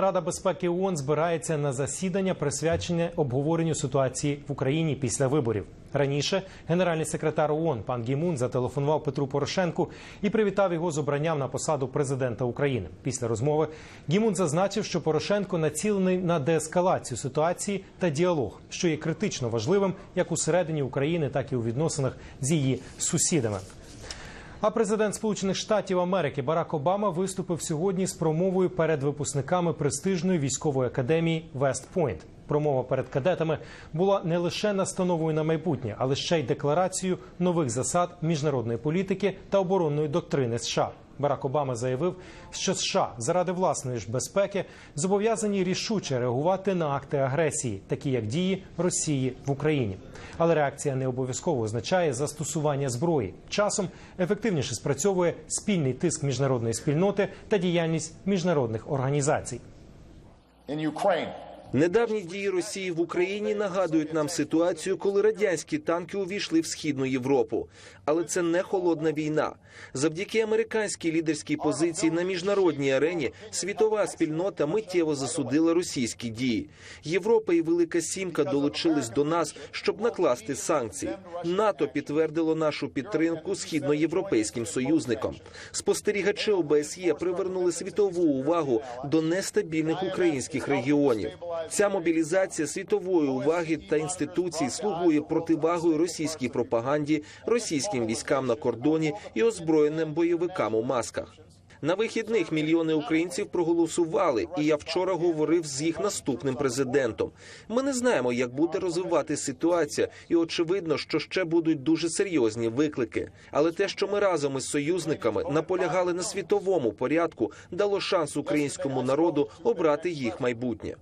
Рада безпеки ООН збирається на засідання, присвячене обговоренню ситуації в Україні після виборів. Раніше генеральний секретар ООН пан Гімун зателефонував Петру Порошенку і привітав його з обранням на посаду президента України. Після розмови Гімун зазначив, що Порошенко націлений на деескалацію ситуації та діалог, що є критично важливим як усередині України, так і у відносинах з її сусідами. А президент Сполучених Штатів Америки Барак Обама виступив сьогодні з промовою перед випускниками престижної військової академії Вест-Пойнт. Промова перед кадетами була не лише настановою на майбутнє, але ще й декларацією нових засад міжнародної політики та оборонної доктрини США. Барак Обама заявив, що США заради власної ж безпеки зобов'язані рішуче реагувати на акти агресії, такі як дії Росії в Україні. Але реакція не обов'язково означає застосування зброї. Часом ефективніше спрацьовує спільний тиск міжнародної спільноти та діяльність міжнародних організацій. in Ukraine. Недавні дії Росії в Україні нагадують нам ситуацію, коли радянські танки увійшли в східну Європу. Але це не холодна війна. Завдяки американській лідерській позиції на міжнародній арені світова спільнота миттєво засудила російські дії. Європа і Велика Сімка долучились до нас, щоб накласти санкції. НАТО підтвердило нашу підтримку східноєвропейським союзникам. Спостерігачі ОБСЄ привернули світову увагу до нестабільних українських регіонів. Ця мобілізація світової уваги та інституцій слугує противагою російській пропаганді, російським військам на кордоні і озброєним бойовикам у масках. На вихідних мільйони українців проголосували, і я вчора говорив з їх наступним президентом. Ми не знаємо, як буде розвивати ситуація, і очевидно, що ще будуть дуже серйозні виклики. Але те, що ми разом із союзниками наполягали на світовому порядку, дало шанс українському народу обрати їх майбутнє.